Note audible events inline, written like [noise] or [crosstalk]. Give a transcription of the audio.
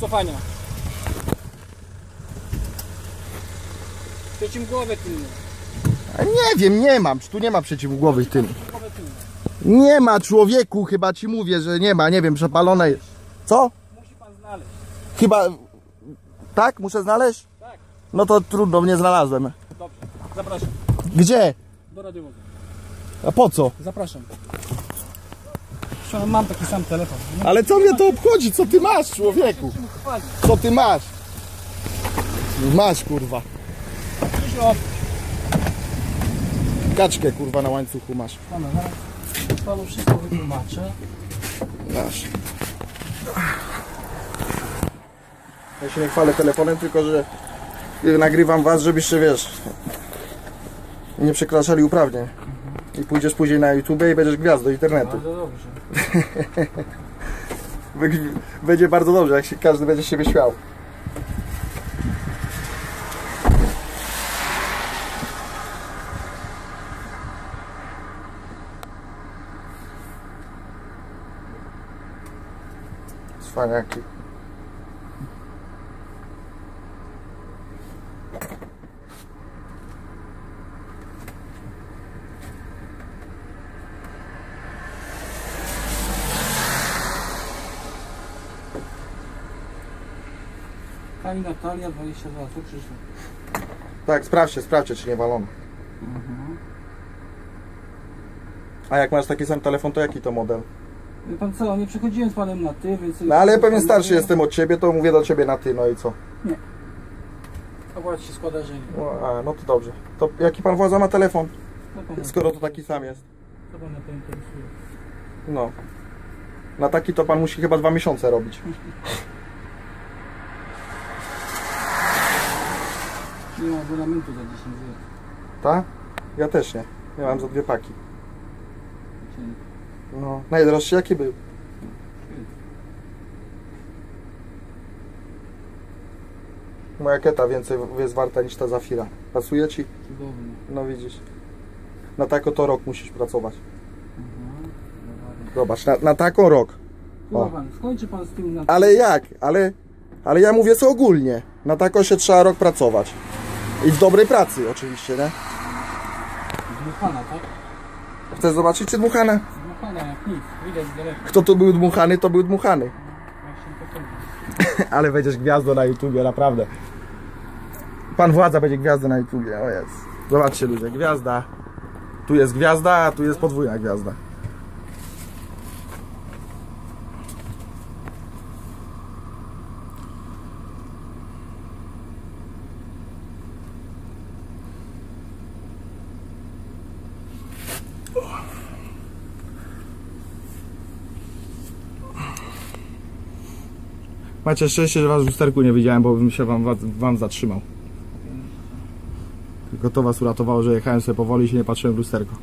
Cofania. Przeciwgłowy tylny. A Nie wiem, nie mam. Tu nie ma tym? Przeciwgłowy tylny. Nie ma człowieku, chyba ci mówię, że nie ma. Nie wiem, przepalone jest. Co? Musi pan znaleźć. Chyba. Tak? Muszę znaleźć? Tak. No to trudno, nie znalazłem. Dobrze. Zapraszam. Gdzie? Do radiowozu. A po co? Zapraszam. Mam taki sam telefon. Ale co mnie to obchodzi? Co ty masz, człowieku? Co ty masz? Masz, kurwa. Kaczkę, kurwa, na łańcuchu masz. Dobra, zaraz panu wszystko wytłumaczę. Masz. Ja się nie chwalę telefonem, tylko że nagrywam was, żebyście, wiesz, nie przekraczali uprawnień. I pójdziesz później na YouTube i będziesz gwiazdą internetu. Bardzo dobrze. [laughs] Będzie- bardzo dobrze, jak się każdy będzie siebie śmiał. Cwaniaki. Pani Natalia, 22 lat, Krzysztof. Tak, sprawdźcie, sprawdźcie, czy nie walono. A jak masz taki sam telefon, to jaki to model? Wie pan co, nie przechodziłem z panem na ty, więc... No ale ja pewnie starszy jestem od ciebie, to mówię do ciebie na ty, no i co? Akurat się składa, że nie. No, a, no to dobrze. To jaki pan władza ma telefon, Co skoro to taki sam jest? co pana to interesuje? No. Na taki to pan musi chyba dwa miesiące robić. [laughs] Nie ma abonamentu za 10 zł. Tak? Ja też nie. Miałem za dwie paki. No. Najdroższy jaki był? Moja keta więcej jest warta niż ta Zafira. Pasuje ci? Cudowny. No widzisz. Na tako to rok musisz pracować. Mhm. Zobacz, na, na taką rok. Chyba pan, skończy pan z tym na Ale jak? Ale, ale ja mówię co ogólnie. Na tako się trzeba rok pracować. I w dobrej pracy oczywiście, nie? Dmuchana, tak? Chcesz zobaczyć czy dmuchane? Dmuchana jak nic, widać z daleka. Kto tu był dmuchany, to był dmuchany. [laughs] Ale będziesz gwiazdą na YouTubie, naprawdę. Pan władza będzie gwiazdą na YouTubie, o jest. Zobaczcie ludzie, gwiazda. Tu jest gwiazda, a tu jest podwójna gwiazda. Macie szczęście, że was w lusterku nie widziałem, bo bym się wam, wam zatrzymał. Tylko to was uratowało, że jechałem sobie powoli i się nie patrzyłem w lusterko.